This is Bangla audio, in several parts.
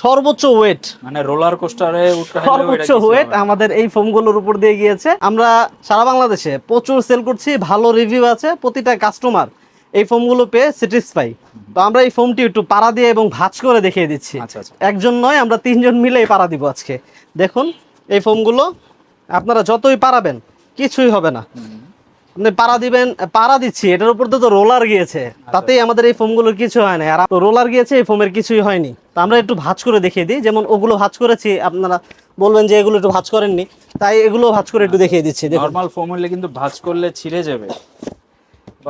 সর্বোচ্চ ওয়েট মানে রোলার কোস্টারে সর্বোচ্চ ওয়েট আমাদের এই ফোমগুলোর উপর দিয়ে গিয়েছে। আমরা সারা বাংলাদেশে প্রচুর সেল করছি ভালো রিভিউ আছে প্রতিটা কাস্টমার এই ফোমগুলো পেয়ে স্যাটিসফাই তো আমরা এই ফোমটি একটু পাড়া দিয়ে এবং ভাঁজ করে দেখিয়ে দিচ্ছি। আচ্ছা আচ্ছা। একজন নয় আমরা তিনজন মিলে পাড়া দিব আজকে। দেখুন এই ফোমগুলো আপনারা যতই পারাবেন কিছুই হবে না। আপনি পাড়া দিবেন পাড়া দিচ্ছি এটার উপর তো রোলার গিয়েছে। তাতেই আমাদের এই ফোমগুলোর কিছু হয় না। আর রোলার গিয়েছে এই ফোমের কিছুই হয়নি। তো আমরা একটু ভাজ করে দেখিয়ে দিই। যেমন ওগুলো ভাজ করেছি আপনারা বলবেন যে এগুলো একটু ভাঁজ করেননি। তাই এগুলো ভাঁজ করে একটু দেখিয়ে দিচ্ছি দেখুন। নরমাল ফোম হলে কিন্তু ভাজ করলে ছিঁড়ে যাবে।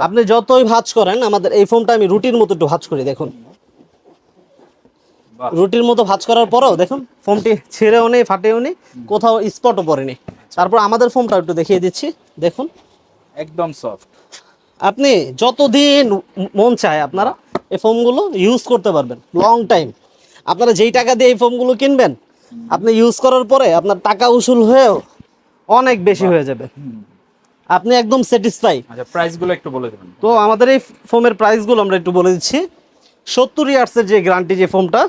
আপনি যতই ভাঁজ করেন আমাদের এই ফোমটা আমি রুটির মতো একটু ভাঁজ করি দেখুন। রুটির মতো ভাঁজ করার পরেও দেখুন ফোমটি ছেড়েও নেই ফাটেও নেই কোথাও স্পটও পড়েনি। তারপর আমাদের ফোমটা একটু দেখিয়ে দিচ্ছি দেখুন। একদম সফট আপনি যতদিন মন চায় আপনারা এই ফোমগুলো ইউজ করতে পারবেন লং টাইম আপনারা যেই টাকা দিয়ে এই ফোমগুলো কিনবেন আপনি ইউজ করার পরে আপনার টাকা উসুল হয়েও অনেক বেশি হয়ে যাবে। আপনি একদম স্যাটিসফাই আচ্ছা প্রাইসগুলো একটু বলে দেবেন। তো আমাদের এই ফোমের প্রাইসগুলো আমরা একটু বলে দিচ্ছি। সত্তর ইয়ার্সের যে গ্যারান্টি যে ফোমটা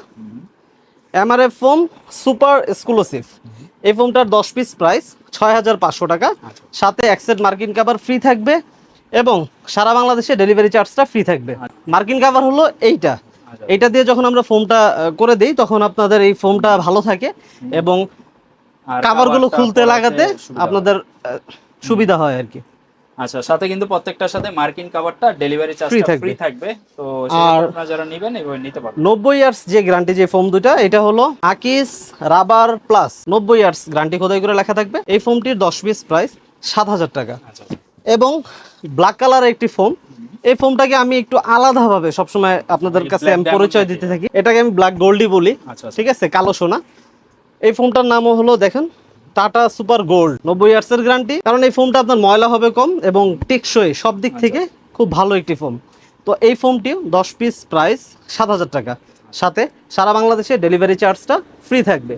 এমআরএফ ফোম সুপার এক্সক্লুসিভ এই ফোমটার দশ পিস প্রাইস ছয় হাজার পাঁচশো টাকা। সাথে অ্যাক্সেট মার্কিন কাভার ফ্রি থাকবে এবং সারা বাংলাদেশে ডেলিভারি চার্জটা ফ্রি থাকবে। মার্কিন কাভার হলো এইটা। আচ্ছা। এইটা দিয়ে যখন আমরা ফোমটা করে দিই তখন আপনাদের এই ফোমটা ভালো থাকে এবং কাভারগুলো খুলতে লাগাতে আপনাদের সুবিধা হয় আর কি। আচ্ছা সাথে কিন্তু প্রত্যেকটার সাথে মার্কিন কাভারটা ডেলিভারি চার্জটা ফ্রি থাকবে। তো আর- আপনারা যারা নেবেন এভাবে নিতে পারবেন। নব্বই ইয়ার্স যে গ্যারান্টি যে ফোম দুটা এটা হলো আকিস রাবার প্লাস নব্বই ইয়ার্স গ্যারান্টি খোদাই করে লেখা থাকবে। এই ফোমটির দশ পিস প্রাইস সাত হাজার টাকা। আচ্ছা এবং ব্ল্যাক কালার একটি ফোম এই ফোমটাকে আমি একটু আলাদাভাবে সবসময় আপনাদের কাছে আমি পরিচয় দিতে থাকি। এটাকে আমি ব্ল্যাক গোল্ডই বলি। আচ্ছা আচ্ছা। ঠিক আছে কালো সোনা। এই ফোমটার নামও হলো দেখেন টাটা সুপার গোল্ড নব্বই ইয়ার্সের গ্যারান্টি কারণ এই ফোনটা আপনার ময়লা হবে কম এবং টেকসই সব দিক থেকে খুব ভালো একটি ফোন তো এই ফোনটিও দশ পিস প্রাইস সাত হাজার টাকা। সাথে সারা বাংলাদেশে ডেলিভারি চার্জটা ফ্রি থাকবে।